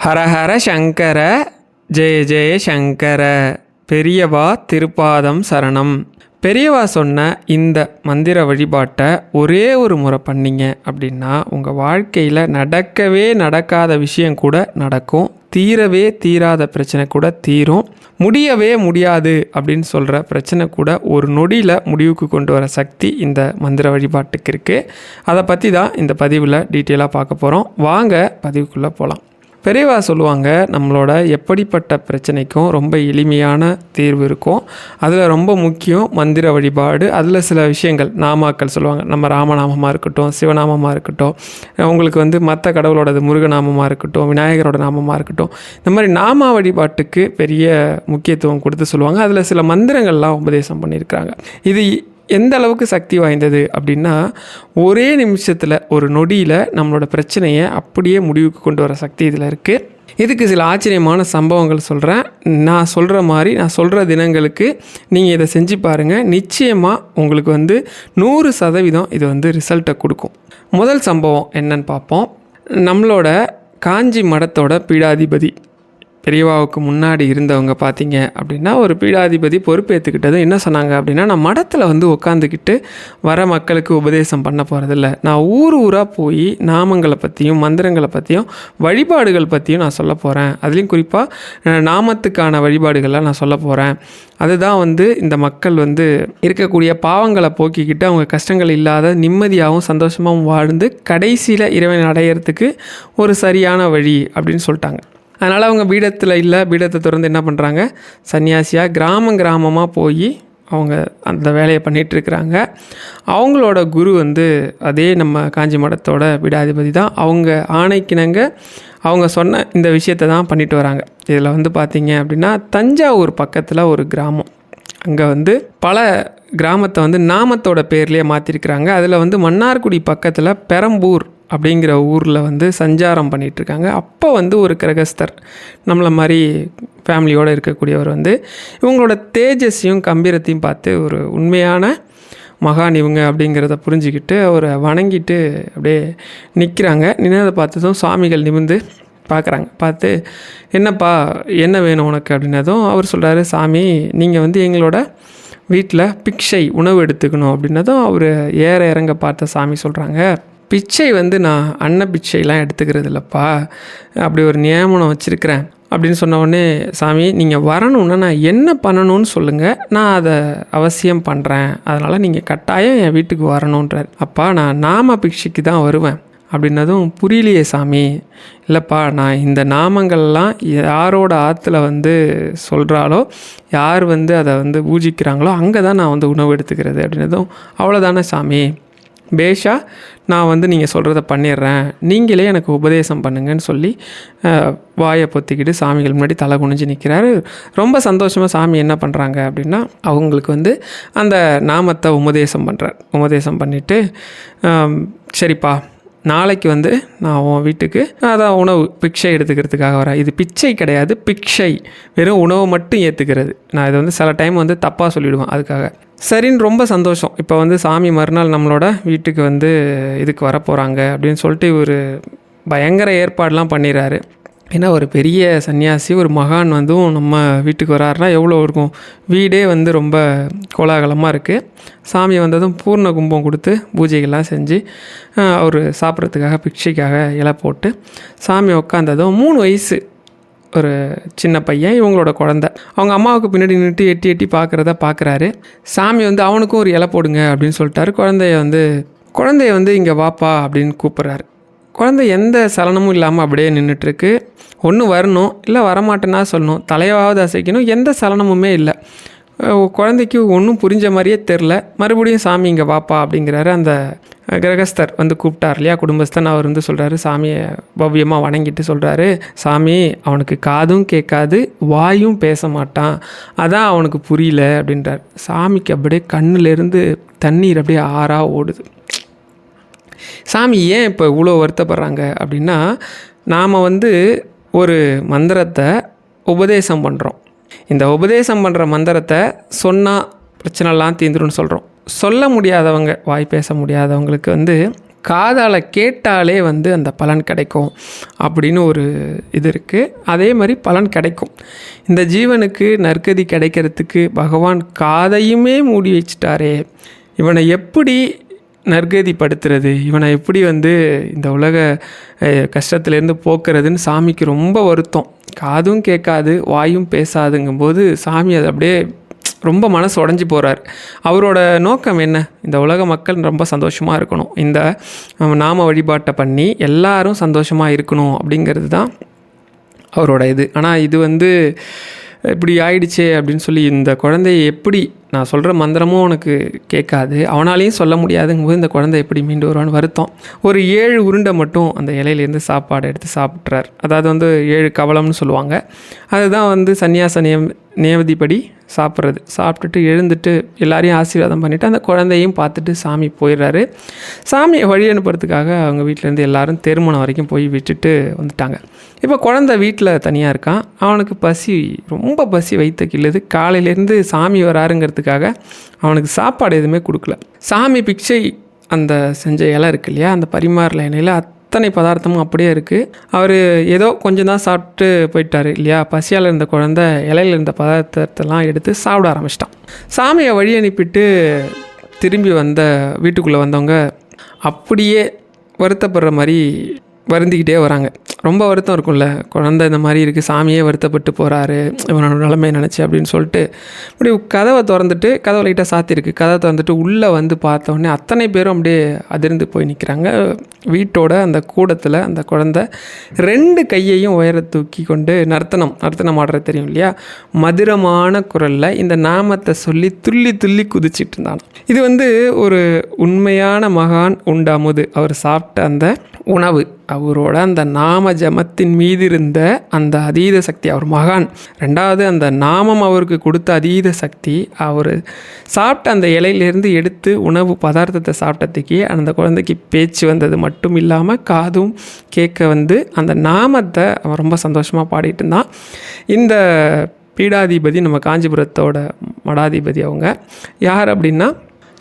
ஹரஹர சங்கர ஜெய ஜெய சங்கர. பெரியவா திருப்பாதம் சரணம். பெரியவா சொன்ன இந்த மந்திர வழிபாட்டை ஒரே ஒரு முறை பண்ணீங்க அப்படின்னா உங்கள் வாழ்க்கையில் நடக்கவே நடக்காத விஷயம் கூட நடக்கும். தீரவே தீராத பிரச்சனை கூட தீரும். முடியவே முடியாது அப்படின்னு சொல்கிற பிரச்சனை கூட ஒரு நொடியில் முடிவுக்கு கொண்டு வர சக்தி இந்த மந்திர வழிபாட்டுக்கு இருக்குது அதை பற்றி தான் இந்த பதிவில் டீட்டெயிலாக பார்க்க போகிறோம் வாங்க பதிவுக்குள்ளே போகலாம் பெரியவா சொல்லுவாங்க நம்மளோட எப்படிப்பட்ட பிரச்சனைக்கும் ரொம்ப எளிமையான தீர்வு இருக்கும். அதில் ரொம்ப முக்கியம் மந்திர வழிபாடு. அதில் சில விஷயங்கள் நாமாக்கள் சொல்லுவாங்க. நம்ம ராமநாமமாக இருக்கட்டும் சிவநாமமாக இருக்கட்டும் உங்களுக்கு வந்து மற்ற கடவுளோடது முருகநாமமாக இருக்கட்டும் விநாயகரோட நாமமாக இருக்கட்டும் இந்த மாதிரி நாம வழிபாட்டுக்கு பெரிய முக்கியத்துவம் கொடுத்து சொல்லுவாங்க. அதில் சில மந்திரங்கள்லாம் உபதேசம் பண்ணியிருக்கிறாங்க. இது எந்த அளவுக்கு சக்தி வாய்ந்தது அப்படின்னா ஒரே நிமிஷத்தில் ஒரு நொடியில் நம்மளோட பிரச்சனையை அப்படியே முடிவுக்கு கொண்டு வர சக்தி இதில் இருக்குது இதுக்கு சில ஆச்சரியமான சம்பவங்கள் சொல்கிறேன் நான் சொல்கிற மாதிரி நான் சொல்கிற தினங்களுக்கு நீங்கள் இதை செஞ்சு பாருங்கள் நிச்சயமாக உங்களுக்கு வந்து நூறு சதவீதம் இது வந்து ரிசல்ட்டை கொடுக்கும். முதல் சம்பவம் என்னன்னு பார்ப்போம். நம்மளோட காஞ்சி மடத்தோட பீடாதிபதி. பெரியவாவுக்கு முன்னாடி இருந்தவங்க பார்த்தீங்க அப்படின்னா ஒரு பீடாதிபதி பொறுப்பேற்றுக்கிட்டது என்ன சொன்னாங்க அப்படின்னா நான் மடத்தில் வந்து உட்காந்துக்கிட்டு வர மக்களுக்கு உபதேசம் பண்ண போகிறதில்ல நான் ஊர் ஊராக போய் நாமங்களை பற்றியும் மந்திரங்களை பற்றியும் வழிபாடுகள் பற்றியும் நான் சொல்ல போகிறேன் அதுலேயும் குறிப்பாக நாமத்துக்கான வழிபாடுகள்லாம் நான் சொல்ல போகிறேன் அதுதான் வந்து இந்த மக்கள் வந்து இருக்கக்கூடிய பாவங்களை போக்கிக்கிட்டு அவங்க கஷ்டங்கள் இல்லாத நிம்மதியாகவும் சந்தோஷமாகவும் வாழ்ந்து கடைசியில் இறைவன் அடையிறதுக்கு ஒரு சரியான வழி அப்படின்னு சொல்லிட்டாங்க. அதனால் அவங்க பீடத்தில் இல்லை பீடத்தை திறந்து என்ன பண்ணுறாங்க சன்னியாசியாக கிராமம் கிராமமாக போய் அவங்க அந்த வேலையை பண்ணிகிட்ருக்குறாங்க அவங்களோட குரு வந்து அதே நம்ம காஞ்சி மடத்தோட பீடாதிபதி தான். அவங்க ஆணைக்கிணங்க அவங்க சொன்ன இந்த விஷயத்தை தான் பண்ணிட்டு வராங்க. இதில் வந்து பார்த்தீங்க அப்படின்னா தஞ்சாவூர் பக்கத்தில் ஒரு கிராமம். அங்கே வந்து பல கிராமத்தை வந்து நாமத்தோட பேர்லேயே மாற்றிருக்கிறாங்க அதில் வந்து மன்னார்குடி பக்கத்தில் பெரம்பூர் அப்படிங்கிற ஊரில் வந்து சஞ்சாரம் பண்ணிகிட்ருக்காங்க அப்போ வந்து ஒரு கிரகஸ்தர் நம்மளை மாதிரி ஃபேமிலியோடு இருக்கக்கூடியவர் வந்து இவங்களோட தேஜஸையும் கம்பீரத்தையும் பார்த்து ஒரு உண்மையான மகான் இவங்க அப்படிங்கிறத புரிஞ்சுக்கிட்டு அவரை வணங்கிட்டு அப்படியே நிற்கிறாங்க நின்னதை பார்த்ததும் சுவாமிகள் நிமிந்து பார்க்குறாங்க. பார்த்து என்னப்பா என்ன வேணும் உனக்கு? அப்படின்னதும் அவர் சொல்கிறாரு சாமி நீங்கள் வந்து எங்களோட வீட்டில் பிக்ஷை உணவு எடுத்துக்கணும். அப்படின்னதும் அவர் ஏற இறங்க பார்த்த சாமி சொல்கிறாங்க பிச்சை வந்து நான் அன்ன பிச்சைலாம் எடுத்துக்கிறது இல்லைப்பா அப்படி ஒரு நியமனம் வச்சுருக்கிறேன். அப்படின்னு சொன்ன உடனே சாமி நீங்கள் வரணுன்னா நான் என்ன பண்ணணும்னு சொல்லுங்கள் நான் அதை அவசியம் பண்ணுறேன் அதனால் நீங்கள் கட்டாயம் என் வீட்டுக்கு வரணுன்றார் அப்பா நான் நாம பிக்ஷைக்கு தான் வருவேன். அப்படின்னதும் புரியலையே சாமி. இல்லைப்பா நான் இந்த நாமங்கள்லாம் யாரோட ஆற்றுல வந்து சொல்கிறாலோ யார் வந்து அதை வந்து பூஜிக்கிறாங்களோ அங்கே தான் நான் வந்து உணவு எடுத்துக்கிறது. அப்படின்னதும் அவ்வளோதானே சாமி. பேஷா நான் வந்து நீங்கள் சொல்கிறத பண்ணிடுறேன் நீங்களே எனக்கு உபதேசம் பண்ணுங்கன்னு சொல்லி வாயை பொத்திக்கிட்டு சாமிகள் முன்னாடி தலை குனிஞ்சு நிற்கிறாரு ரொம்ப சந்தோஷமாக சாமி என்ன பண்ணுறாங்க அப்படின்னா அவங்களுக்கு வந்து அந்த நாமத்தை உபதேசம் பண்ணுறார் உபதேசம் பண்ணிவிட்டு சரிப்பா நாளைக்கு வந்து நான் உன் வீட்டுக்கு அதான் உணவு பிக்ஷை எடுத்துக்கிறதுக்காக வரேன். இது பிச்சை கிடையாது பிக்ஷை. வெறும் உணவு மட்டும் ஏற்றுக்கிறது நான் இதை வந்து சில டைம் வந்து தப்பாக சொல்லிவிடுவேன் அதுக்காக. சரின்னு ரொம்ப சந்தோஷம். இப்போ வந்து சாமி மறுநாள் நம்மளோட வீட்டுக்கு வந்து இதுக்கு வரப்போகிறாங்க அப்படின்னு சொல்லிட்டு ஒரு பயங்கர ஏற்பாடெலாம் பண்ணிடுறாரு ஏன்னா ஒரு பெரிய சன்னியாசி ஒரு மகான் வந்தும் நம்ம வீட்டுக்கு வராருனா எவ்வளோ இருக்கும்? வீடே வந்து ரொம்ப கோலாகலமாக இருக்குது சாமி வந்ததும் பூர்ண கும்பம் கொடுத்து பூஜைகள்லாம் செஞ்சு அவர் சாப்பிட்றதுக்காக பிக்ஷைக்காக இலை போட்டு சாமி உட்காந்ததும் மூணு வயசு ஒரு சின்ன பையன் இவங்களோட குழந்த. அவங்க அம்மாவுக்கு பின்னாடி நின்றுட்டு எட்டி எட்டி பார்க்குறத பார்க்குறாரு சாமி வந்து அவனுக்கும் ஒரு இலை போடுங்க அப்படின்னு சொல்லிட்டாரு. குழந்தைய வந்து குழந்தைய வந்து இங்கே வாப்பா அப்படின்னு கூப்பிட்றாரு. குழந்தை எந்த சலனமும் இல்லாமல் அப்படியே நின்றுட்டுருக்கு ஒன்று வரணும் இல்லை வரமாட்டேன்னா சொல்லணும். தலையாவது அசைக்கணும் எந்த சலனமுமே இல்லை. குழந்தைக்கு ஒன்றும் புரிஞ்ச மாதிரியே தெரில. மறுபடியும் சாமி இங்கே வாப்பா அப்படிங்கிறாரு. அந்த கிரகஸ்தர் வந்து கூப்பிட்டார் இல்லையா? குடும்பஸ்தன் அவர் வந்து சொல்கிறாரு சாமியை பவ்யமாக வணங்கிட்டு சொல்கிறாரு சாமி அவனுக்கு காதும் கேட்காது வாயும் பேச மாட்டான். அதான் அவனுக்கு புரியல அப்படின்றார். சாமிக்கு அப்படியே கண்ணிலேருந்து தண்ணீர் அப்படியே ஆறாக ஓடுது. சாமி ஏன் இப்போ இவ்வளோ வருத்தப்படுறாங்க அப்படின்னா நாம் வந்து ஒரு மந்திரத்தை உபதேசம் பண்ணுறோம் இந்த உபதேசம் பண்ணுற மந்திரத்தை சொன்னால் பிரச்சனைலாம் தீந்துரும்னு சொல்கிறோம் சொல்ல முடியாதவங்க வாய் பேச முடியாதவங்களுக்கு வந்து காதால் கேட்டாலே வந்து அந்த பலன் கிடைக்கும் அப்படின்னு ஒரு இது இருக்குது அதே மாதிரி பலன் கிடைக்கும். இந்த ஜீவனுக்கு நற்கதி கிடைக்கிறதுக்கு பகவான் காதையுமே மூடி வச்சிட்டாரே. இவனை எப்படி நற்கதிப்படுத்துறது. இவனை எப்படி வந்து இந்த உலக கஷ்டத்துலேருந்து போக்குறதுன்னு சாமிக்கு ரொம்ப வருத்தம். காதும் கேட்காது வாயும் பேசாதுங்கும்போது சாமி அதை அப்படியே ரொம்ப மனசு உடஞ்சி போகிறார் அவரோட நோக்கம் என்ன? இந்த உலக மக்கள் ரொம்ப சந்தோஷமாக இருக்கணும். இந்த நாம வழிபாட்டை பண்ணி எல்லாரும் சந்தோஷமாக இருக்கணும் அப்படிங்கிறது தான் அவரோட இது. ஆனால் இது வந்து இப்படி ஆயிடுச்சே அப்படின்னு சொல்லி இந்த குழந்தைய எப்படி நான் சொல்கிற மந்திரமும் உனக்கு கேட்காது. அவனாலையும் சொல்ல முடியாதுங்கும்போது இந்த குழந்தை எப்படி மீண்டு வருவான்னு வருத்தம். ஒரு ஏழு உருண்டை மட்டும் அந்த இலையிலேருந்து சாப்பாடு எடுத்து சாப்பிட்றார் அதாவது வந்து ஏழு கவலம்னு சொல்லுவாங்க. அதுதான் வந்து சன்னியாச நியம் நேவதிப்படி சாப்பிட்றது. சாப்பிட்டுட்டு எழுந்துட்டு எல்லாரையும் ஆசீர்வாதம் பண்ணிவிட்டு அந்த குழந்தையும் பார்த்துட்டு சாமி போயிடுறாரு. சாமியை வழி அனுப்புறதுக்காக அவங்க வீட்டிலேருந்து எல்லாரும் திருமணம் வரைக்கும் போய் விட்டுட்டு வந்துட்டாங்க. இப்போ குழந்தை வீட்டில் தனியாக இருக்கான். அவனுக்கு பசி ரொம்ப பசி வைத்த கிள்ளுது. காலையிலேருந்து சாமி வராருங்கிறதுக்காக அவனுக்கு சாப்பாடு எதுவுமே கொடுக்கல. சாமி பிக்சை அந்த செஞ்ச இலை இருக்கு இல்லையா? அந்த பரிமாறல இலையில் அத்தனை பதார்த்தமும் அப்படியே இருக்குது அவர் ஏதோ கொஞ்சம் தான் சாப்பிட்டு போயிட்டாரு இல்லையா? பசியால் இருந்த குழந்தை இலையில இருந்த பதார்த்தத்தெல்லாம் எடுத்து சாப்பிட ஆரம்பிச்சிட்டான். சாமியை வழி அனுப்பிட்டு திரும்பி வந்த வீட்டுக்குள்ளே வந்தவங்க அப்படியே வருத்தப்படுற மாதிரி வருந்திக்கிட்டே வராங்க. ரொம்ப வருத்தம் இருக்கும்ல. குழந்தை இந்த மாதிரி இருக்குது சாமியே வருத்தப்பட்டு போகிறாரு இவனோட நிலைமை நினச்சி அப்படின்னு சொல்லிட்டு. அப்படி கதவை திறந்துட்டு கதவை லைட்டாக சாத்திருக்கு கதவை திறந்துட்டு உள்ளே வந்து பார்த்த உடனே அத்தனை பேரும் அப்படியே அதிர்ந்து போய் நிற்கிறாங்க வீட்டோட அந்த கூடத்தில் அந்த குழந்தை ரெண்டு கையையும் உயர தூக்கி கொண்டு நர்த்தனம் நர்த்தனம் ஆடுறது தெரியும் இல்லையா? மதுரமான குரலில் இந்த நாமத்தை சொல்லி துள்ளி துள்ளி குதிச்சிட்டு இருந்தான். இது வந்து ஒரு உண்மையான மகான் உண்டாமுது அவர் சாப்பிட்ட அந்த உணவு. அவரோட அந்த நாம ஜமத்தின் மீது இருந்த அந்த அதீத சக்தி அவர் மகான். ரெண்டாவது அந்த நாமம் அவருக்கு கொடுத்த அதீத சக்தி அவர் சாப்பிட்ட அந்த இலையிலேருந்து எடுத்து உணவு பதார்த்தத்தை சாப்பிட்டதுக்கே அந்த குழந்தைக்கு பேச்சு வந்தது மட்டும் இல்லாமல் காதும் கேட்க வந்து அந்த நாமத்தை அவன் ரொம்ப சந்தோஷமாக பாடிட்டு இருந்தான். இந்த பீடாதிபதி நம்ம காஞ்சிபுரத்தோட மடாதிபதி அவங்க யார் அப்படின்னா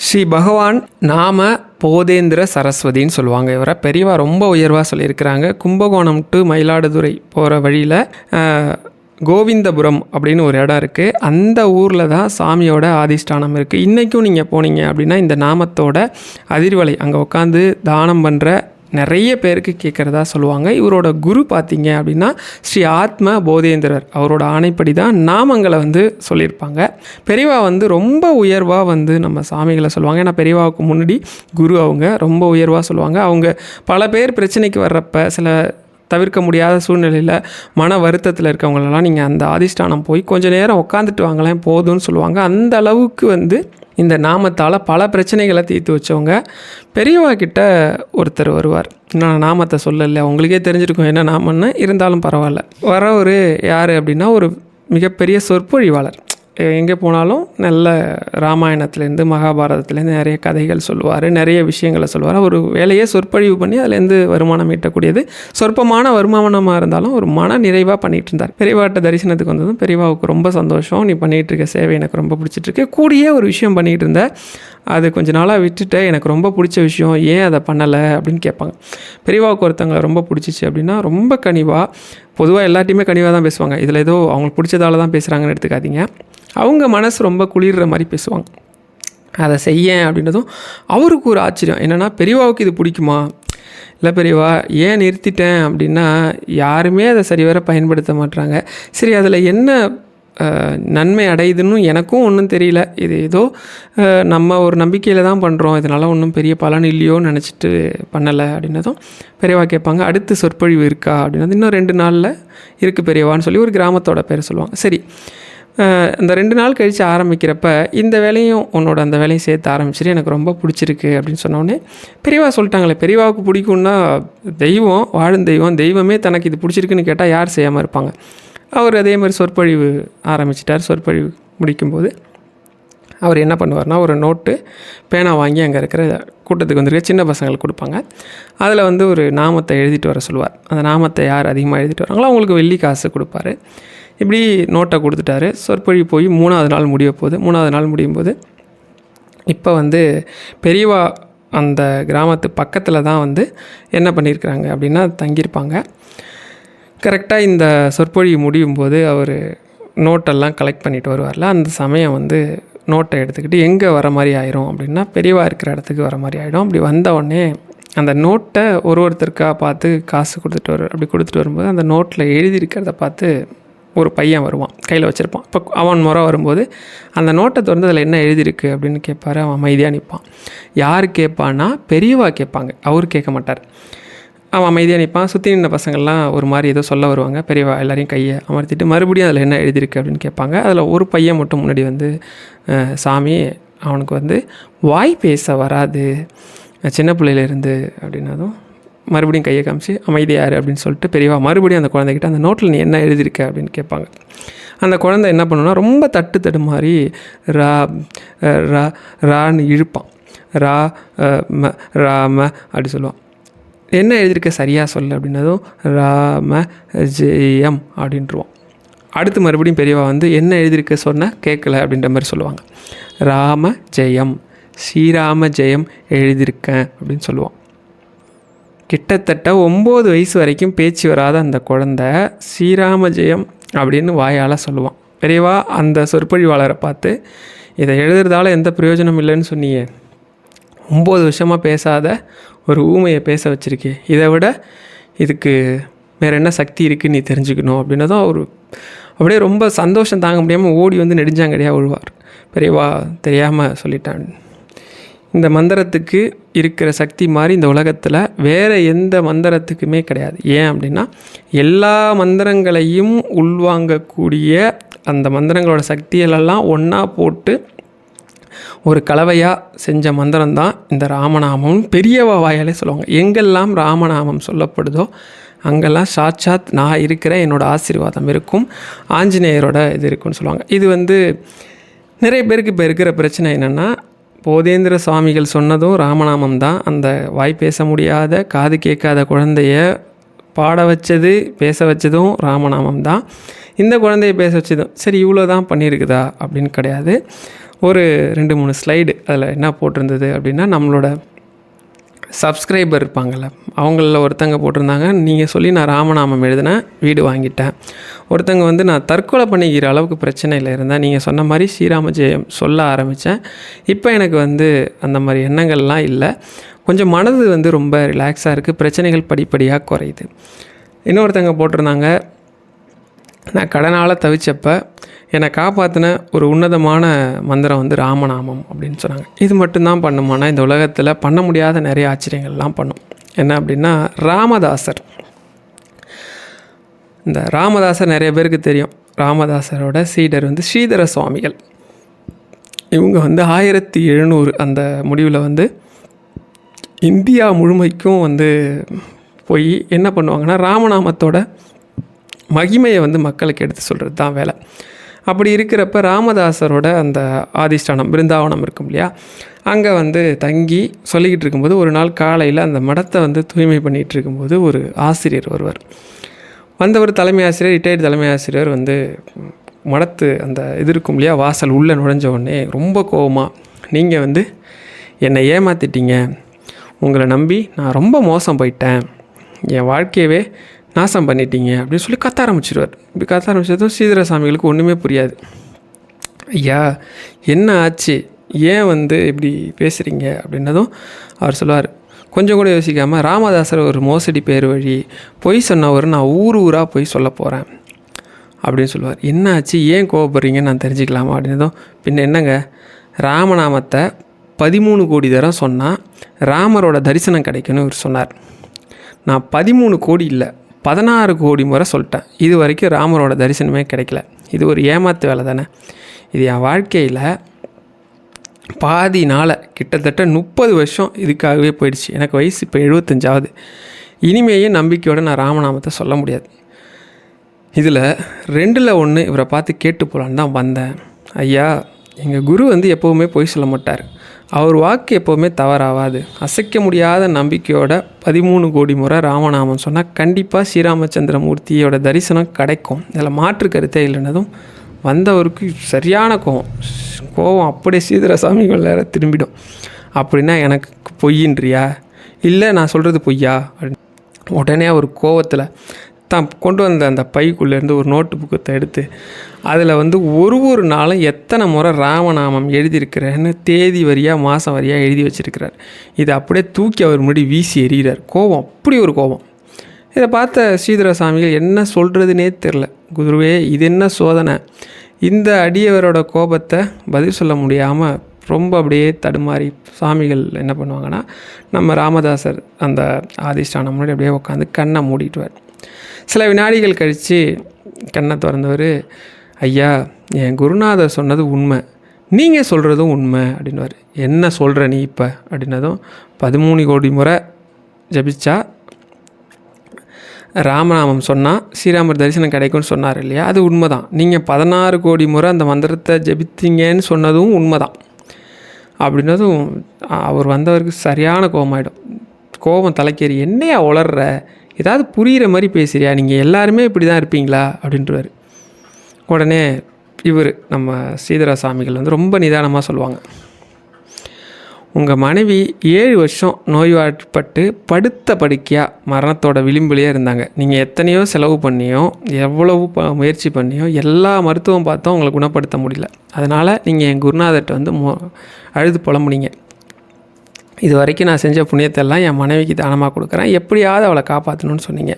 ஸ்ரீ பகவான் நாம போதேந்திர சரஸ்வதின்னு சொல்லுவாங்க இவரை. பெரியவா ரொம்ப உயர்வாக சொல்லியிருக்கிறாங்க. கும்பகோணம் டு மயிலாடுதுறை போகிற வழியில் கோவிந்தபுரம் அப்படின்னு ஒரு இடம் இருக்குது அந்த ஊரில் தான் சாமியோட ஆதிஷ்டானம் இருக்குது இன்றைக்கும் நீங்கள் போனீங்க அப்படின்னா இந்த நாமத்தோட அதிர்வலை அங்கே உட்காந்து தானம் பண்ணுற நிறைய பேருக்கு கேட்குறதா சொல்லுவாங்க. இவரோட குரு பார்த்தீங்க அப்படின்னா ஸ்ரீ ஆத்ம போதேந்திரர். அவரோட ஆணைப்படி தான் நாமங்களை வந்து சொல்லியிருப்பாங்க. பெரியவா வந்து ரொம்ப உயர்வாக வந்து நம்ம சாமிகளை சொல்லுவாங்க. ஏன்னா பெரியவாவுக்கு முன்னாடி குரு அவங்க ரொம்ப உயர்வாக சொல்லுவாங்க. அவங்க பல பேர் பிரச்சனைக்கு வர்றப்ப சில தவிர்க்க முடியாத சூழ்நிலையில் மன வருத்தத்தில் இருக்கவங்களெல்லாம் நீங்கள் அந்த ஆதிஷ்டானம் போய் கொஞ்ச நேரம் உட்காந்துட்டு வாங்களேன் போதும்னு சொல்லுவாங்க. அந்த அளவுக்கு வந்து இந்த நாமத்தால் பல பிரச்சனைகளை தீர்த்து வச்சவங்க பெரியவா கிட்ட ஒருத்தர் வருவார். நான் நாமத்தை சொல்லலை உங்களுக்கே தெரிஞ்சிருக்கும் என்ன நாமன்னு. இருந்தாலும் பரவாயில்ல. வரவர் யார் அப்படின்னா ஒரு மிகப்பெரிய சொற்பொழிவாளர். எங்கே போனாலும் நல்ல ராமாயணத்துலேருந்து மகாபாரதத்துலேருந்து நிறைய கதைகள் சொல்லுவார் நிறைய விஷயங்களை சொல்லுவார். ஒரு வேலையே சொற்பொழிவு பண்ணி அதுலேருந்து வருமானம் ஈட்டக்கூடியது. சொற்பமான வருமானமாக இருந்தாலும் ஒரு மன நிறைவாக பண்ணிகிட்டு இருந்தார். பெரியவாட்ட தரிசனத்துக்கு வந்ததும் பெரியவாவுக்கு ரொம்ப சந்தோஷம். நீ பண்ணிகிட்டு இருக்க சேவை எனக்கு ரொம்ப பிடிச்சிட்ருக்கு. கூடிய ஒரு விஷயம் பண்ணிகிட்டு இருந்த அது கொஞ்ச நாளாக விட்டுட்டு எனக்கு ரொம்ப பிடிச்ச விஷயம் ஏன் அதை பண்ணலை? அப்படின்னு கேட்பாங்க. பெரியவாவுக்கு ஒருத்தவங்களை ரொம்ப பிடிச்சிச்சு அப்படின்னா ரொம்ப கனிவாக பொதுவாக எல்லாத்தையுமே கனிவாக தான் பேசுவாங்க. இதில் ஏதோ அவங்களுக்கு பிடிச்சதால தான் பேசுகிறாங்கன்னு எடுத்துக்காதீங்க. அவங்க மனசு ரொம்ப குளிர்ற மாதிரி பேசுவாங்க. அதை செய்ய அப்படின்றதும் அவருக்கு ஒரு ஆச்சரியம். என்னென்னா பெரியவாவுக்கு இது பிடிக்குமா? இல்லை பெரியவா ஏன் நிறுத்திட்டேன்? அப்படின்னா யாருமே அதை சரிவர பயன்படுத்த மாட்டுறாங்க சரி அதில் என்ன நன்மை அடையுதுன்னு எனக்கும் ஒன்றும் தெரியல. இது ஏதோ நம்ம ஒரு நம்பிக்கையில் தான் பண்ணுறோம் இதனால் ஒன்றும் பெரிய பலன் இல்லையோன்னு நினச்சிட்டு பண்ணலை அப்படின்னதும் பெரியவா கேட்பாங்க அடுத்து சொற்பொழிவு இருக்கா? அப்படின்னது இன்னும் ரெண்டு நாளில் இருக்குது பெரியவான்னு சொல்லி ஒரு கிராமத்தோட பேர் சொல்லுவாங்க. சரி. அந்த ரெண்டு நாள் கழித்து ஆரம்பிக்கிறப்ப இந்த வேலையும் உன்னோட அந்த வேலையும் சேர்த்து ஆரம்பிச்சிட்டு எனக்கு ரொம்ப பிடிச்சிருக்கு அப்படின்னு சொன்னோடனே பெரியவா சொல்லிட்டாங்களே பெரியவாவுக்கு பிடிக்கும்னா தெய்வம் வாழும் தெய்வம் தெய்வமே தனக்கு இது பிடிச்சிருக்குன்னு கேட்டால் யார் செய்யாமல் இருப்பாங்க? அவர் அதே மாதிரி சொற்பொழிவு ஆரம்பிச்சிட்டார். சொற்பொழிவு முடிக்கும்போது அவர் என்ன பண்ணுவார்னா ஒரு நோட்டு பேனா வாங்கி அங்கே இருக்கிற கூட்டத்துக்கு வந்திருக்க சின்ன பசங்களுக்கு கொடுப்பாங்க. அதில் வந்து ஒரு நாமத்தை எழுதிட்டு வர சொல்லுவார். அந்த நாமத்தை யார் அதிகமாக எழுதிட்டு வராங்களோ அவங்களுக்கு வெள்ளி காசு கொடுப்பாரு. இப்படி நோட்டை கொடுத்துட்டாரு. சொற்பொழிவு போய் மூணாவது நாள் முடிய போது மூணாவது நாள் முடியும் போது இப்போ வந்து பெரியவா அந்த கிராமத்து பக்கத்தில் தான் வந்து என்ன பண்ணியிருக்கிறாங்க அப்படின்னா தங்கியிருப்பாங்க. கரெக்டாக இந்த சொற்பொழிவு முடியும் போது அவர் நோட்டெல்லாம் கலெக்ட் பண்ணிட்டு வருவார்ல அந்த சமயம் வந்து நோட்டை எடுத்துக்கிட்டு எங்கே வர மாதிரி ஆயிரும் அப்படின்னா பெரியவா இருக்கிற இடத்துக்கு வர மாதிரி ஆகிடும் அப்படி வந்த உடனே அந்த நோட்டை ஒரு ஒருத்தருக்காக பார்த்து காசு கொடுத்துட்டு வர அப்படி கொடுத்துட்டு வரும்போது அந்த நோட்டில் எழுதியிருக்கிறத பார்த்து ஒரு பையன் வருவான் கையில் வச்சுருப்பான். இப்போ அவன் முறை வரும்போது அந்த நோட்டை திறந்து அதில் என்ன எழுதியிருக்கு அப்படின்னு கேட்பாரு அவன் அமைதியாக நிற்பான் யார் கேட்பான்னா பெரியவா கேட்பாங்க அவர் கேட்க மாட்டார். அவன் அமைதியாக நிற்பான் சுற்றி நின்ற பசங்கள்லாம் ஒரு மாதிரி ஏதோ சொல்ல வருவாங்க. பெரியவா எல்லாரையும் கையை அமர்த்திட்டு மறுபடியும் அதில் என்ன எழுதியிருக்கு அப்படின்னு கேட்பாங்க. அதில் ஒரு பையன் மட்டும் முன்னாடி வந்து சாமி அவனுக்கு வந்து வாய் பேச வராது. சின்ன பிள்ளையிலேருந்து அப்படின்னதும் மறுபடியும் கையை காமிச்சு அமைதியாரு அப்படின்னு சொல்லிட்டு பெரியவா மறுபடியும் அந்த குழந்தைகிட்ட அந்த நோட்டில் நீ என்ன எழுதியிருக்க? அப்படின்னு கேட்பாங்க. அந்த குழந்தை என்ன பண்ணுன்னா ரொம்ப தட்டு தடு மாதிரி ரா ரா ரான்னு இழுப்பான். ரா ம ராம அப்படி சொல்லுவான். என்ன எழுதியிருக்க சரியாக சொல்லு அப்படின்னதும் ராம ஜெயம் அப்படின்ட்டுருவான் அடுத்து மறுபடியும் பெரியவா வந்து என்ன எழுதியிருக்க சொன்னால் கேட்கல அப்படின்ற மாதிரி சொல்லுவாங்க. ராம ஜெயம் ஸ்ரீராம ஜெயம் எழுதியிருக்கேன் அப்படின்னு சொல்லுவோம். கிட்டத்தட்ட ஒம்பது வயசு வரைக்கும் பேச்சு வராத அந்த குழந்த ஸ்ரீராம ஜெயம் அப்படின்னு வாயால் சொல்லுவான். பெரியவா அந்த சொற்பொழிவாளரை பார்த்து இதை எழுதுறதால எந்த பிரயோஜனம் இல்லைன்னு சொன்னியே. ஒம்பது வருஷமாக பேசாத ஒரு ஊமையை பேச வச்சுருக்கே. இதை விட இதுக்கு வேறு என்ன சக்தி இருக்குது நீ தெரிஞ்சுக்கணும் அப்படின்னதும் அவர் அப்படியே ரொம்ப சந்தோஷம் தாங்க முடியாமல் ஓடி வந்து நெடுஞ்சாங்கடியாக விழுவார். பெரியவா தெரியாமல் சொல்லிட்டான். இந்த மந்திரத்துக்கு இருக்கிற சக்தி மாதிரி இந்த உலகத்தில் வேறு எந்த மந்திரத்துக்குமே கிடையாது. ஏன் அப்படின்னா எல்லா மந்திரங்களையும் உள்வாங்கக்கூடிய அந்த மந்திரங்களோட சக்திகளெல்லாம் ஒன்றா போட்டு ஒரு கலவையாக செஞ்ச மந்திரம் தான் இந்த ராமநாமம் பெரியவா வாயாலே சொல்லுவாங்க. எங்கெல்லாம் ராமநாமம் சொல்லப்படுதோ அங்கெல்லாம் சாட்சாத் நான் இருக்கிற என்னோடய ஆசீர்வாதம் இருக்கும். ஆஞ்சநேயரோட இது இருக்குன்னு சொல்லுவாங்க. இது வந்து நிறைய பேருக்கு இப்போ இருக்கிற பிரச்சனை என்னென்னா போதேந்திர சுவாமிகள் சொன்னதும் ராமநாமம் தான் அந்த வாய் பேச முடியாத காது கேட்காத குழந்தைய பாட வச்சது பேச வச்சதும் ராமநாமம் தான் இந்த குழந்தைய பேச வச்சதும் சரி இவ்வளோ தான் பண்ணியிருக்குதா? அப்படின்னு கிடையாது. ஒரு ரெண்டு மூணு ஸ்லைடு அதில் என்ன போட்டிருந்தது அப்படின்னா நம்மளோட சப்ஸ்கிரைபர் இருப்பாங்கள்ல அவங்களில் ஒருத்தங்க போட்டிருந்தாங்க. நீங்கள் சொல்லி நான் ராமநாமம் எழுதினேன் வீடு வாங்கிட்டேன். ஒருத்தங்க வந்து நான் தற்கொலை பண்ணிக்கிற அளவுக்கு பிரச்சனையில் இருந்தேன் நீங்கள் சொன்ன மாதிரி ஸ்ரீராம ஜெயம் சொல்ல ஆரம்பித்தேன் இப்போ எனக்கு வந்து அந்த மாதிரி எண்ணங்கள்லாம் இல்லை. கொஞ்சம் மனது வந்து ரொம்ப ரிலாக்ஸாக இருக்குது பிரச்சனைகள் படிப்படியாக குறையுது. இன்னொருத்தங்க போட்டிருந்தாங்க நான் கடனால் தவிச்சப்ப என்னை காப்பாற்றின ஒரு உன்னதமான மந்திரம் வந்து ராமநாமம் அப்படின்னு சொன்னாங்க. இது மட்டும்தான் பண்ணுமானா இந்த உலகத்தில் பண்ண முடியாத நிறைய ஆச்சரியங்கள்லாம் பண்ணும். என்ன அப்படின்னா ராமதாசர். இந்த ராமதாசர் நிறைய பேருக்கு தெரியும். ராமதாசரோட சீடர் வந்து ஸ்ரீதர சுவாமிகள். இவங்க வந்து ஆயிரத்தி எழுநூறு அந்த முடிவில் வந்து இந்தியா முழுமைக்கும் வந்து போய் என்ன பண்ணுவாங்கன்னா ராமநாமத்தோட மகிமையை வந்து மக்களுக்கு எடுத்து சொல்கிறது தான் வேலை. அப்படி இருக்கிறப்ப ராமதாசரோட அந்த ஆதிஷ்டானம் பிருந்தாவனம் இருக்கும் இல்லையா? அங்கே வந்து தங்கி சொல்லிக்கிட்டு இருக்கும்போது ஒரு நாள் காலையில் அந்த மடத்தை வந்து தூய்மை பண்ணிகிட்டு இருக்கும்போது ஒரு ஆசிரியர் வருவார் வந்தவர் தலைமை ஆசிரியர் ரிட்டையர்டு தலைமை ஆசிரியர் வந்து மடத்து அந்த இது இருக்கும் இல்லையா? வாசல் உள்ளே நுழைஞ்ச உடனே ரொம்ப கோவமாக நீங்கள் வந்து என்னை ஏமாற்றிட்டீங்க உங்களை நம்பி நான் ரொம்ப மோசம் போயிட்டேன். என் வாழ்க்கையவே நாசம் பண்ணிட்டீங்க அப்படின்னு சொல்லி கத்த ஆரம்பிச்சிடுவார் இப்படி கத்த ஆரம்பிச்சதும் ஸ்ரீதர சாமிகளுக்கு ஒன்றுமே புரியாது. ஐயா என்ன ஆச்சு? ஏன் வந்து இப்படி பேசுகிறீங்க அப்படின்னதும் அவர் சொல்லுவார். கொஞ்சம் கூட யோசிக்காமல் ராமதாசர் ஒரு மோசடி பேர் வழி பொய் சொன்னவர் நான் ஊர் ஊராக போய் சொல்ல போகிறேன் அப்படின்னு சொல்லுவார். என்ன ஆச்சு? ஏன் கோவப்படுறீங்கன்னு நான் தெரிஞ்சுக்கலாமா? அப்படின்னதும் பின்ன என்னங்க? ராமநாமத்தை பதிமூணு கோடி தரம் சொன்னால் ராமரோட தரிசனம் கிடைக்குன்னு இவர் சொன்னார். நான் பதிமூணு கோடி இல்லை. பதினாறு கோடி முறை சொல்லிட்டேன். இது வரைக்கும் ராமரோட தரிசனமே கிடைக்கல. இது ஒரு ஏமாத்து வேலை தானே. இது என் வாழ்க்கையில் பாதி நாளை கிட்டத்தட்ட முப்பது வருஷம் இதுக்காகவே போயிடுச்சு. எனக்கு வயசு இப்போ எழுபத்தஞ்சாவது இனிமேயும் நம்பிக்கையோடு நான் ராமநாமத்தை சொல்ல முடியாது. இதில் ரெண்டில் ஒன்று இவரை பார்த்து கேட்டு போகலான்னு தான் வந்தேன். ஐயா எங்கள் குரு வந்து எப்போவுமே பொய் சொல்ல மாட்டார். அவர் வாக்கு எப்போவுமே தவறாகாது அசைக்க முடியாத நம்பிக்கையோட பதிமூணு கோடி முறை ராமநாமம் சொன்னால் கண்டிப்பாக ஸ்ரீராமச்சந்திரமூர்த்தியோட தரிசனம் கிடைக்கும். இதில் மாற்று கருத்தே இல்லைன்னதும் வந்தவருக்கு சரியான கோவம். கோவம் அப்படியே சீதர சாமிகள் வேற திரும்பிடும். அப்படின்னா எனக்கு பொய்யின்றியா? இல்லை நான் சொல்கிறது பொய்யா? அப்படின்னு உடனே அவர் கோவத்தில் தான் கொண்டு வந்த அந்த பைக்குள்ளேருந்து ஒரு நோட்டு புக்கத்தை எடுத்து அதில் வந்து ஒரு ஒரு நாளும் எத்தனை முறை ராமநாமம் எழுதியிருக்கிறேன்னு தேதி வரியாக மாதம் வரியாக எழுதி வச்சுருக்கிறார். இதை அப்படியே தூக்கி அவர் முன்னாடி வீசி எறிகிறார். கோபம் அப்படி ஒரு கோபம். இதை பார்த்த ஸ்ரீதர சாமிகள் என்ன சொல்கிறதுனே தெரில குருவே இது என்ன சோதனை? இந்த அடியவரோட கோபத்தை பதில் சொல்ல முடியாமல் ரொம்ப அப்படியே தடுமாறி சாமிகள் என்ன பண்ணுவாங்கன்னா நம்ம ராமதாசர் அந்த ஆதிஷ்டானம் முன்னாடி அப்படியே உட்காந்து கண்ணை மூடிட்டுவார். சில வினாடிகள் கழித்து கண்ணை திறந்தவர் ஐயா என் குருநாதர் சொன்னது உண்மை. நீங்கள் சொல்கிறதும் உண்மை அப்படின்வார் என்ன சொல்கிற நீ இப்போ? அப்படின்னதும் பதிமூணு கோடி முறை ஜபிச்சா? ராமநாமம் சொன்னால் ஸ்ரீராமர் தரிசனம் கிடைக்கும்னு சொன்னார் இல்லையா? அது உண்மை தான் நீங்கள் பதினாறு கோடி முறை அந்த மந்திரத்தை ஜபித்தீங்கன்னு சொன்னதும் உண்மை தான் அப்படின்னதும் அவர் வந்தவருக்கு சரியான கோபமாயிடும். கோபம் தலைக்கேறி என்னையா உளர்ற? ஏதாவது புரிகிற மாதிரி பேசுறியா? நீங்கள் எல்லாருமே இப்படி தான் இருப்பீங்களா? அப்படின்றவர். உடனே இவர் நம்ம ஸ்ரீதரா சாமிகள் வந்து ரொம்ப நிதானமாக சொல்லுவாங்க. உங்கள் மனைவி ஏழு வருஷம் நோய்வாட்பட்டு படுத்த படுக்கையாக மரணத்தோட விளிம்பிலேயே இருந்தாங்க. நீங்கள் எத்தனையோ செலவு பண்ணியோ எவ்வளவு ப முயற்சி பண்ணியோ எல்லா மருத்துவம் பார்த்தோம் உங்களை குணப்படுத்த முடியல. அதனால் நீங்கள் என் குருநாதர்கிட்ட வந்து மோ அழுது புலம்புனீங்க. இது வரைக்கும் நான் செஞ்ச புண்ணியத்தெல்லாம் என் மனைவிக்கு தானமாக கொடுக்குறேன். எப்படியாவது அவளை காப்பாற்றணும்னு சொன்னீங்க.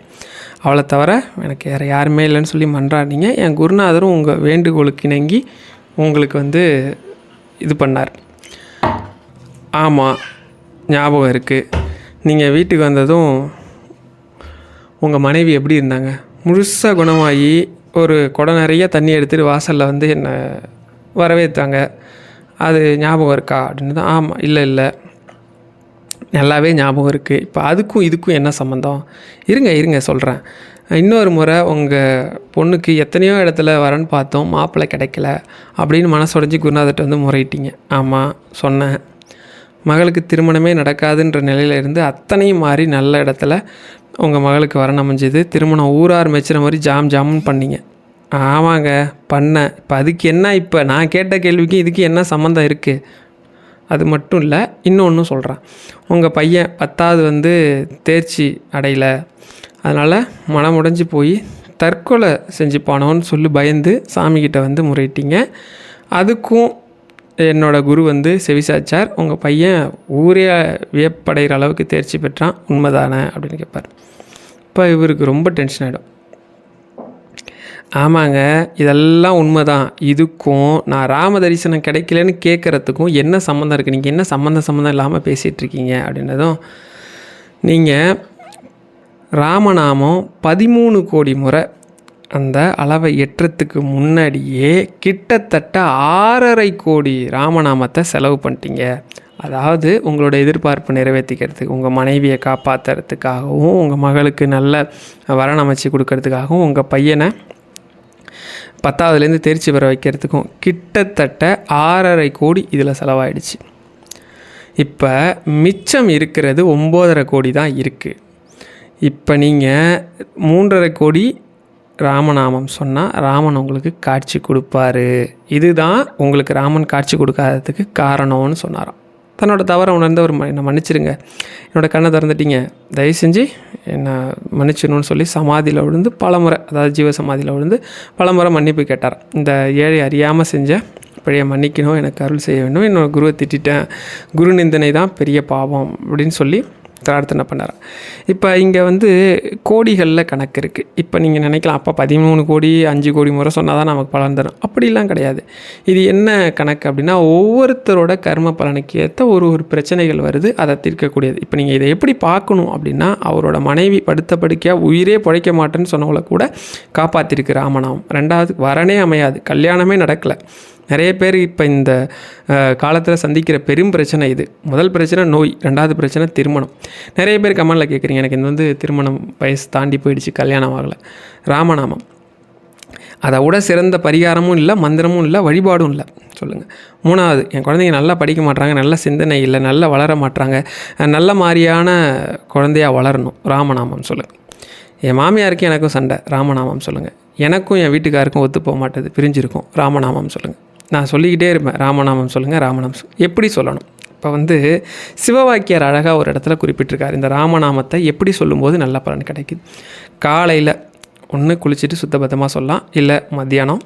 அவளை தவிர எனக்கு வேறு யாருமே இல்லைன்னு சொல்லி மன்றாடினீங்க என் குருநாதரும் உங்கள் வேண்டுகோளுக்கு இணங்கி உங்களுக்கு வந்து இது பண்ணார். ஆமாம் ஞாபகம் இருக்குது நீங்கள் வீட்டுக்கு வந்ததும் உங்கள் மனைவி எப்படி இருந்தாங்க? முழுசாக குணமாகி ஒரு குடம் நிறைய தண்ணி எடுத்துகிட்டு வாசலில் வந்து என்னை வரவேற்றாங்க அது ஞாபகம் இருக்கா? அப்படின்னு தான். ஆமாம் இல்லை இல்லை. நல்லாவே ஞாபகம் இருக்குது இப்போ அதுக்கும் இதுக்கும் என்ன சம்மந்தம் இருங்க இருங்க சொல்கிறேன் இன்னொரு முறை உங்கள் பொண்ணுக்கு எத்தனையோ இடத்துல வரன்னு பார்த்தோம் மாப்பிள்ளை கிடைக்கல அப்படின்னு மனசுடைஞ்சு குருநாதர்கிட்ட வந்து முறையிட்டீங்க. ஆமாம் சொன்னேன். மகளுக்கு திருமணமே நடக்காதுன்ற நிலையில இருந்து அத்தனையும் மாறி நல்ல இடத்துல உங்கள் மகளுக்கு வரன் அமைஞ்சது. திருமணம் ஊரார் மெச்சுற மாதிரி ஜாம் ஜாமுன்னு பண்ணீங்க. ஆமாங்க பண்ணேன். இப்போ அதுக்கு என்ன இப்போ? நான் கேட்ட கேள்விக்கு இதுக்கு என்ன சம்மந்தம் இருக்குது அது மட்டும் இல்லை இன்னொன்றும் சொல்கிறேன் உங்கள் பையன் பத்தாவது வந்து தேர்ச்சி அடையலை. அதனால் மனமுடைஞ்சு போய் தற்கொலை செஞ்சுப்பானோன்னு சொல்லி பயந்து சாமிக்கிட்ட வந்து முறையிட்டீங்க. அதுக்கும் என்னோடய குரு வந்து செவிசாச்சார் உங்கள் பையன் ஊரே வியப்படைகிற அளவுக்கு தேர்ச்சி பெற்றான். உண்மைதானே அப்படின்னு கேட்பார் இப்போ இவருக்கு ரொம்ப டென்ஷன் ஆகிடும் ஆமாங்க இதெல்லாம் உண்மை தான் இதுக்கும் நான் ராம தரிசனம் கிடைக்கலன்னு கேட்குறதுக்கும் என்ன சம்மந்தம் இருக்குது நீங்கள் என்ன சம்மந்தம் சம்மந்தம் இல்லாமல் பேசிகிட்ருக்கீங்க அப்படின்றதும் அப்படின்னதும் நீங்கள் ராமநாமம் பதிமூணு கோடி முறை அந்த அளவை எட்டுறதுக்கு முன்னாடியே கிட்டத்தட்ட ஆறரை கோடி ராமநாமத்தை செலவு பண்ணிட்டீங்க. அதாவது உங்களோட எதிர்பார்ப்பை நிறைவேற்றிக்கிறதுக்கு உங்கள் மனைவியை காப்பாற்றுறதுக்காகவும் உங்கள் மகளுக்கு நல்ல வரணமைச்சு கொடுக்கறதுக்காகவும் உங்கள் பையனை பத்தாவதுலேருந்து தேர்ச்சி பெற வைக்கிறதுக்கும் கிட்டத்தட்ட ஆறரை கோடி இதில் செலவாயிடுச்சு. இப்போ மிச்சம் இருக்கிறது ஒம்போதரை கோடி தான் இருக்குது இப்போ நீங்கள் மூன்றரை கோடி ராமநாமம் சொன்னால் ராமன் உங்களுக்கு காட்சி கொடுப்பாரு. இதுதான் உங்களுக்கு ராமன் காட்சி கொடுக்காததுக்கு காரணம்னு சொன்னாராம். தன்னோட தவறை உணர்ந்தவர் ம- என்னை மன்னிச்சிருங்க. என்னோடய கண்ணை திறந்துட்டீங்க. தயவு செஞ்சு என்னை மன்னிச்சிடணும்னு சொல்லி சமாதியில் விழுந்து பலமுறை அதாவது ஜீவ சமாதியில் விழுந்து பலமுறை மன்னிப்பு கேட்டார். இந்த ஏழை அறியாமல் செஞ்ச பழைய மன்னிக்கணும் எனக்கு அருள் செய்ய வேண்டும். என்னோடய குருவை திட்டிட்டேன். குரு நிந்தனை தான் பெரிய பாவம் அப்படின்னு சொல்லி பிரார்த்தனை பண்ணார்? இப்போ இங்கே வந்து கோடிகளில் கணக்கு இருக்குது இப்போ நீங்கள் நினைக்கலாம் அப்போ பதிமூணு கோடி அஞ்சு கோடி முறை சொன்னால் தான் நமக்கு பலன் தரும். அப்படிலாம் கிடையாது. இது என்ன கணக்கு அப்படின்னா ஒவ்வொருத்தரோட கர்ம பலனுக்கு ஏற்ற ஒரு ஒரு பிரச்சனைகள் வருது அதை தீர்க்கக்கூடியது. இப்போ நீங்கள் இதை எப்படி பார்க்கணும் அப்படின்னா அவரோட மனைவி படுத்த படுக்கையாக உயிரே பிழைக்க மாட்டேன்னு சொன்னவங்கள கூட காப்பாற்றிருக்கு ராமநாமம். ரெண்டாவது வரனே அமையாது. கல்யாணமே நடக்கலை. நிறைய பேர் இப்போ இந்த காலத்தில் சந்திக்கிற பெரும் பிரச்சனை இது. முதல் பிரச்சனை நோய் ரெண்டாவது பிரச்சனை திருமணம். நிறைய பேர் கமெண்டில் கேட்குறீங்க எனக்கு இது வந்து திருமணம் வயசு தாண்டி போயிடுச்சு கல்யாணம் ஆகலை. ராமநாமம். அதை விட சிறந்த பரிகாரமும் இல்லை மந்திரமும் இல்லை வழிபாடும் இல்லை. சொல்லுங்கள் மூணாவது என் குழந்தைங்க நல்லா படிக்க மாட்டாங்க நல்ல சிந்தனை இல்லை நல்லா வளர மாட்றாங்க நல்ல மாதிரியான குழந்தையாக வளரணும். ராமநாமம் சொல்லுங்கள் என் மாமியாருக்கும் எனக்கும் சண்டை ராமநாமம் சொல்லுங்கள் எனக்கும் என் வீட்டுக்காருக்கும் ஒத்து போக மாட்டேது பிரிஞ்சிருக்கும். ராமநாமம் சொல்லுங்கள் நான் சொல்லிக்கிட்டே இருப்பேன் ராமநாமம் சொல்லுங்கள் ராமநாமம் எப்படி சொல்லணும்? இப்போ வந்து சிவவாக்கியர் அழகாக ஒரு இடத்துல குறிப்பிட்டிருக்காரு. இந்த ராமநாமத்தை எப்படி சொல்லும்போது நல்ல பலன் கிடைக்குது? காலையில் ஒன்று குளிச்சுட்டு சுத்தபத்தமாக சொல்லலாம் இல்லை மத்தியானம்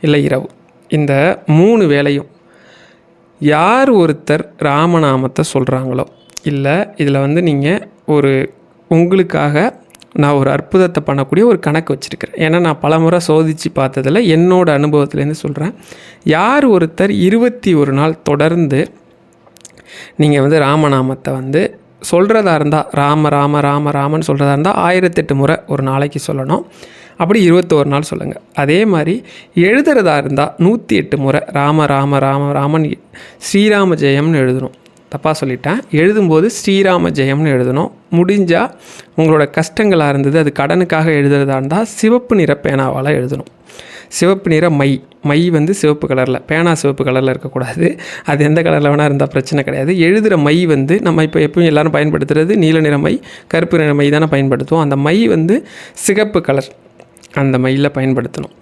இல்லை இரவு. இந்த மூணு வேளையும் யார் ஒருத்தர் ராமநாமத்தை சொல்கிறாங்களோ இல்லை இதில் வந்து நீங்கள் ஒரு உங்களுக்காக நான் ஒரு அற்புதத்தை பண்ணக்கூடிய ஒரு கணக்கு வச்சுருக்கிறேன். ஏன்னா நான் பலமுறை சோதித்து பார்த்ததில் என்னோட அனுபவத்துலேருந்து சொல்கிறேன் யார் ஒருத்தர் இருபத்தி ஒரு நாள் தொடர்ந்து நீங்கள் வந்து ராமநாமத்தை வந்து சொல்கிறதா இருந்தால் ராம ராம ராம ராமன்னு சொல்கிறதா இருந்தால் ஆயிரத்தெட்டு முறை ஒரு நாளைக்கு சொல்லணும். அப்படி இருபத்தோரு நாள் சொல்லுங்கள் அதே மாதிரி எழுதுறதா இருந்தால் நூற்றி எட்டு முறை ராம ராம ராம ராமன் ஸ்ரீராம ஜெயம்னு எழுதணும். தப்பாக சொல்லிட்டேன். எழுதும்போது ஸ்ரீராம ஜெயம்னு எழுதணும். முடிஞ்சால் உங்களோட கஷ்டங்களாக இருந்தது அது கடனுக்காக எழுதுறதா இருந்தால் சிவப்பு நிற பேனாவால் எழுதணும். சிவப்பு நிற மை. மை வந்து சிவப்பு கலரில். பேனா சிவப்பு கலரில் இருக்கக்கூடாது. அது எந்த கலரில் வேணால் இருந்தால் பிரச்சனை கிடையாது. எழுதுகிற மை வந்து நம்ம இப்போ எப்பவும் எல்லோரும் பயன்படுத்துகிறது நீல நிற மை கருப்பு நிற மை தானே பயன்படுத்துவோம். அந்த மை வந்து சிகப்பு கலர். அந்த மையில் பயன்படுத்தணும்.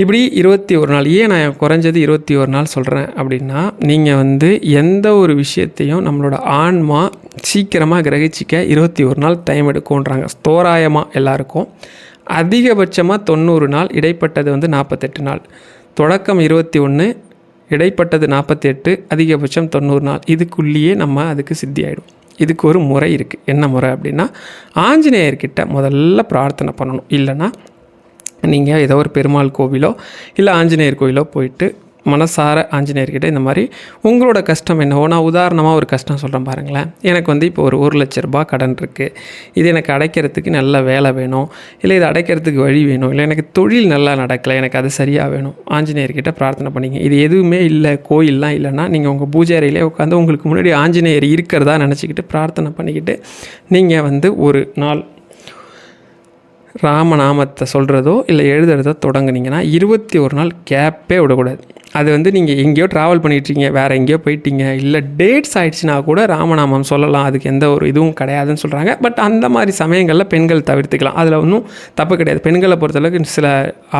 இப்படி இருபத்தி ஒரு நாள் ஏன் நான் குறைஞ்சது இருபத்தி ஒரு நாள் சொல்கிறேன் அப்படின்னா நீங்கள் வந்து எந்த ஒரு விஷயத்தையும் நம்மளோட ஆன்மா சீக்கிரமாக கிரகிச்சிக்க இருபத்தி ஒரு நாள் டைம் எடுக்கும்ன்றாங்க. தோராயமாக எல்லாருக்கும். அதிகபட்சமாக தொண்ணூறு நாள் இடைப்பட்டது வந்து நாற்பத்தெட்டு நாள். தொடக்கம் இருபத்தி ஒன்று இடைப்பட்டது நாற்பத்தி எட்டு அதிகபட்சம் தொண்ணூறு நாள். இதுக்குள்ளேயே நம்ம அதுக்கு சித்தி ஆகிடும் இதுக்கு ஒரு முறை இருக்குது என்ன முறை அப்படின்னா ஆஞ்சநேயர்கிட்ட முதல்ல பிரார்த்தனை பண்ணணும். இல்லைன்னா நீங்கள் ஏதோ ஒரு பெருமாள் கோவிலோ இல்லை ஆஞ்சநேயர் கோவிலோ போயிட்டு மனசார ஆஞ்சநேயர்கிட்ட இந்த மாதிரி உங்களோட கஷ்டம் என்னவோ நான் உதாரணமாக ஒரு கஷ்டம் சொல்கிறேன் பாருங்களேன். எனக்கு வந்து இப்போ ஒரு ஒரு லட்ச ரூபாய் கடன் இருக்குது இது எனக்கு அடைக்கிறதுக்கு நல்ல வேலை வேணும். இல்லை இது அடைக்கிறதுக்கு வழி வேணும். இல்லை எனக்கு தொழில் நல்லா நடக்கலை. எனக்கு அது சரியாக வேணும். ஆஞ்சநேயர்கிட்ட பிரார்த்தனை பண்ணிங்க. இது எதுவுமே இல்லை கோயிலெலாம் இல்லைன்னா நீங்கள் உங்கள் பூஜை அறையிலே உட்காந்து உங்களுக்கு முன்னாடி ஆஞ்சநேயர் இருக்கிறதா நினச்சிக்கிட்டு பிரார்த்தனை பண்ணிக்கிட்டு நீங்கள் வந்து ஒரு நாள் ராமநாமத்தை சொல்கிறதோ இல்லை எழுதுறதோ தொடங்குனீங்கன்னா இருபத்தி ஒரு நாள் கேப்பே விடக்கூடாது. அது வந்து நீங்கள் எங்கேயோ ட்ராவல் பண்ணிகிட்ருக்கீங்க வேறு எங்கேயோ போயிட்டீங்க இல்லை டேட்ஸ் ஆயிடுச்சுன்னா கூட ராமநாமம் சொல்லலாம் அதுக்கு எந்த ஒரு இதுவும் கிடையாதுன்னு சொல்கிறாங்க பட் அந்த மாதிரி சமயங்களில் பெண்கள் தவிர்த்துக்கலாம். அதில் ஒன்றும் தப்பு கிடையாது. பெண்களை பொறுத்தளவுக்கு சில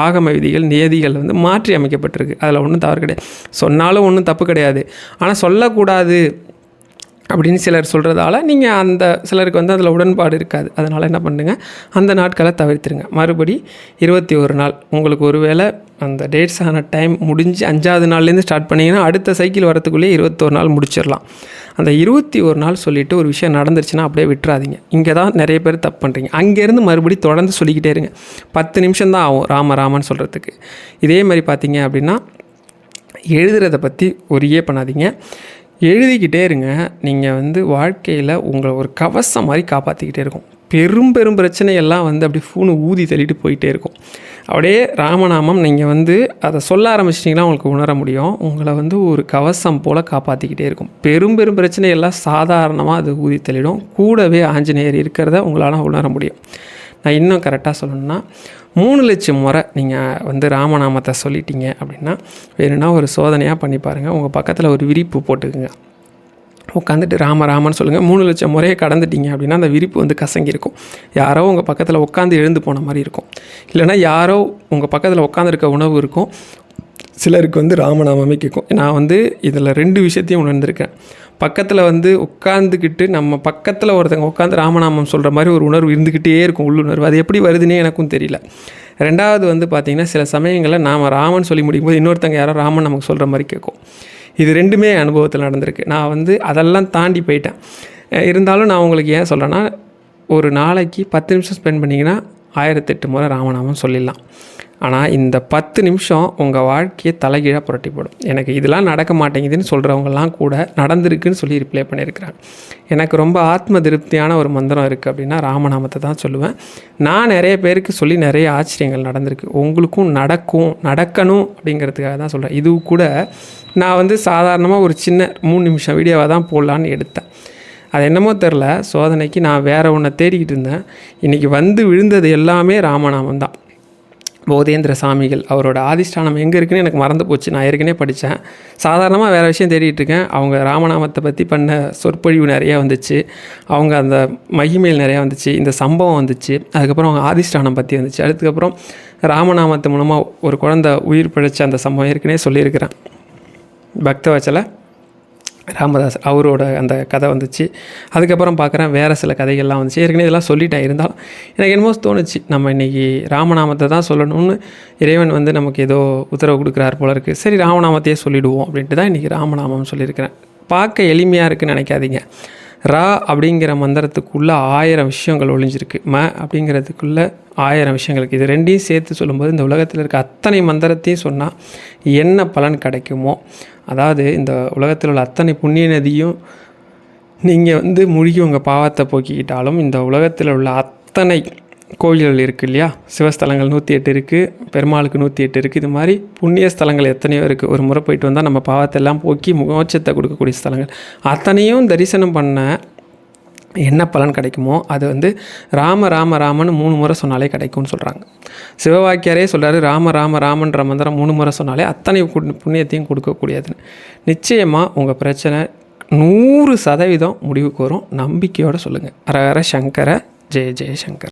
ஆகம விதிகள் நியதிகள் வந்து மாற்றி அமைக்கப்பட்டிருக்கு அதில் ஒன்றும் தவறு கிடையாது. சொன்னாலும் ஒன்றும் தப்பு கிடையாது. ஆனால் சொல்லக்கூடாது அப்படின்னு சிலர் சொல்கிறதால நீங்கள் அந்த சிலருக்கு வந்து அதில் உடன்பாடு இருக்காது. அதனால் என்ன பண்ணுங்கள் அந்த நாட்களை தவிர்த்துருங்க. மறுபடி இருபத்தி ஒரு நாள். உங்களுக்கு ஒருவேளை அந்த டேட்ஸ் ஆன டைம் முடிஞ்சு அஞ்சாவது நாள்லேருந்து ஸ்டார்ட் பண்ணிங்கன்னா அடுத்த சைக்கிள் வரத்துக்குள்ளேயே இருபத்தொரு நாள் முடிச்சிடலாம். அந்த இருபத்தி ஒரு நாள் சொல்லிவிட்டு ஒரு விஷயம் நடந்துருச்சுன்னா அப்படியே விட்டுறாதீங்க. இங்கே தான் நிறைய பேர் தப்பு பண்ணுறீங்க அங்கேருந்து மறுபடி தொடர்ந்து சொல்லிக்கிட்டே இருங்க. பத்து நிமிஷம் தான் ஆகும் ராம ராமன் சொல்கிறதுக்கு இதே மாதிரி பார்த்தீங்க அப்படின்னா எழுதுறதை பற்றி ஒரே பண்ணாதீங்க. எழுதிக்கிட்டே இருங்க. நீங்கள் வந்து வாழ்க்கையில் உங்களை ஒரு கவசம் மாதிரி காப்பாற்றிக்கிட்டே இருக்கும். பெரும் பெரும் பிரச்சனையெல்லாம் வந்து அப்படி ஃபூனு ஊதி தள்ளிட்டு போயிட்டே இருக்கும். அப்படியே ராமநாமம் நீங்கள் வந்து அதை சொல்ல ஆரம்பிச்சிட்டிங்கன்னா உங்களுக்கு உணர முடியும். உங்களை வந்து ஒரு கவசம் போல் காப்பாற்றிக்கிட்டே இருக்கும். பெரும் பெரும் பிரச்சனையெல்லாம் சாதாரணமாக அது ஊதி தள்ளிடும். கூடவே ஆஞ்சநேயர் இருக்கிறத உங்களால் உணர முடியும். நான் இன்னும் கரெக்டாக சொல்லணும்னா மூணு லட்சம் முறை நீங்கள் வந்து ராமநாமத்தை சொல்லிட்டீங்க அப்படின்னா வேணும்னா ஒரு சோதனையாக பண்ணி பாருங்கள் உங்கள் பக்கத்தில் ஒரு விரிப்பு போட்டுக்குங்க. உட்காந்துட்டு ராம ராமன்னு சொல்லுங்கள் மூணு லட்சம் முறையை கடந்துட்டீங்க அப்படின்னா அந்த விரிப்பு வந்து கசங்கியிருக்கும். யாரோ உங்கள் பக்கத்தில் உட்காந்து எழுந்து போன மாதிரி இருக்கும். இல்லைனா யாரோ உங்கள் பக்கத்தில் உட்காந்துருக்க உணவு இருக்கும். சிலருக்கு வந்து ராமநாமமே கேட்கும். நான் வந்து இதில் ரெண்டு விஷயத்தையும் உணர்ந்திருக்கேன். பக்கத்தில் வந்து உட்காந்துக்கிட்டு நம்ம பக்கத்தில் ஒருத்தங்க உட்காந்து ராமநாமம் சொல்கிற மாதிரி ஒரு உணர்வு இருந்துக்கிட்டே இருக்கும் உள்ளுணர்வு. அது எப்படி வருதுன்னே எனக்கும் தெரியல. ரெண்டாவது வந்து பார்த்திங்கன்னா சில சமயங்களில் நாம் ராமன் சொல்லி முடியும் போது இன்னொருத்தங்க யாரோ ராமன் நமக்கு சொல்கிற மாதிரி கேட்கும். இது ரெண்டுமே அனுபவத்தில் நடந்திருக்கு. நான் வந்து அதெல்லாம் தாண்டி போயிட்டேன். இருந்தாலும் நான் உங்களுக்கு ஏன் சொல்கிறேன்னா ஒரு நாளைக்கு பத்து நிமிஷம் ஸ்பெண்ட் பண்ணிங்கன்னா ஆயிரத்தெட்டு முறை ராமநாமம் சொல்லிடலாம். ஆனால் இந்த பத்து நிமிஷம் உங்கள் வாழ்க்கையை தலைகீழாக புரட்டி போடும் எனக்கு இதெல்லாம் நடக்க மாட்டேங்குதுன்னு சொல்கிறவங்கலாம் கூட நடந்திருக்குன்னு சொல்லி ரிப்ளை பண்ணியிருக்கிறாங்க. எனக்கு ரொம்ப ஆத்ம திருப்தியான ஒரு மந்திரம் இருக்குது அப்படின்னா ராமநாமத்தை தான் சொல்லுவேன். நான் நிறைய பேருக்கு சொல்லி நிறைய ஆச்சரியங்கள் நடந்திருக்கு. உங்களுக்கும் நடக்கும் நடக்கணும் அப்படிங்கிறதுக்காக தான் சொல்கிறேன் இது கூட நான் வந்து சாதாரணமாக ஒரு சின்ன மூணு நிமிஷம் வீடியோவாக தான் போடலான்னு எடுத்தேன். அது என்னமோ தெரில சோதனைக்கு நான் வேறு ஒன்றை தேடிக்கிட்டு இருந்தேன். இன்றைக்கி வந்து விழுந்தது எல்லாமே ராமநாமம் தான். போதேந்திர சாமிகள் அவரோட ஆதிஷ்டானம் எங்கே இருக்குன்னு எனக்கு மறந்து போச்சு. நான் ஏற்கனவே படித்தேன் சாதாரணமாக வேறு விஷயம் தேடிட்டு இருக்கேன். அவங்க ராமநாமத்தை பற்றி பண்ண சொற்பொழிவு நிறையா வந்துச்சு. அவங்க அந்த மகிமையில் நிறையா வந்துச்சு. இந்த சம்பவம் வந்துச்சு. அதுக்கப்புறம் அவங்க ஆதிஷ்டானம் பற்றி வந்துச்சு. அதுக்கப்புறம் ராமநாமத்து மூலமாக ஒரு குழந்தை உயிர் பிழைச்ச அந்த சம்பவம் ஏற்கனவே சொல்லியிருக்கிறேன். பக்தவச்சல ராமதாஸ் அவரோட அந்த கதை வந்துச்சு. அதுக்கப்புறம் பார்க்குறேன் வேறு சில கதைகள்லாம் வந்துச்சு. ஏற்கனவே இதெல்லாம் சொல்லிட்டேன் இருந்தாலும் எனக்கு என்னமோ தோணுச்சு நம்ம இன்றைக்கி ராமநாமத்தை தான் சொல்லணும்னு இறைவன் வந்து நமக்கு ஏதோ உத்தரவு கொடுக்குறாரு போல இருக்குது சரி ராமநாமத்தையே சொல்லிவிடுவோம் அப்படின்ட்டு தான் இன்றைக்கி ராமநாமம் சொல்லியிருக்கிறேன். பார்க்க எளிமையாக இருக்குன்னு நினைக்காதீங்க. ரா அப்படிங்கிற மந்திரத்துக்குள்ளே ஆயிரம் விஷயங்கள் ஒழிஞ்சிருக்கு ம அப்படிங்கிறதுக்குள்ளே ஆயிரம் விஷயங்களுக்கு. இது ரெண்டையும் சேர்த்து சொல்லும்போது இந்த உலகத்தில் இருக்க அத்தனை மந்திரத்தையும் சொன்னால் என்ன பலன் கிடைக்குமோ. அதாவது இந்த உலகத்தில் உள்ள அத்தனை புண்ணிய நதியும் நீங்கள் வந்து முழுகி உங்கள் பாவத்தை போக்கிக்கிட்டாலும் இந்த உலகத்தில் உள்ள அத்தனை கோயில்கள் இருக்குது இல்லையா? சிவஸ்தலங்கள் நூற்றி எட்டு இருக்குது பெருமாளுக்கு நூற்றி எட்டு இருக்குது இது மாதிரி புண்ணிய ஸ்தலங்கள் எத்தனையோ இருக்குது ஒரு முறை போயிட்டு வந்தால் நம்ம பாவத்தை எல்லாம் போக்கி மோட்சத்தை கொடுக்கக்கூடிய ஸ்தலங்கள். அத்தனையும் தரிசனம் பண்ண என்ன பலன் கிடைக்குமோ அது வந்து ராம ராம ராமன்னு மூணு முறை சொன்னாலே கிடைக்கும்னு சொல்கிறாங்க சிவவாக்கியாரே சொல்கிறாரு ராம ராம ராமன்ற மந்திரம் மூணு முறை சொன்னாலே அத்தனை புண்ணியத்தையும் கொடுக்கக்கூடியதுன்னு. நிச்சயமாக உங்கள் பிரச்சனை நூறு சதவீதம் முடிவுக்கு வரும். நம்பிக்கையோடு சொல்லுங்கள் அரஹர சங்கர ஜெய ஜெயசங்கர்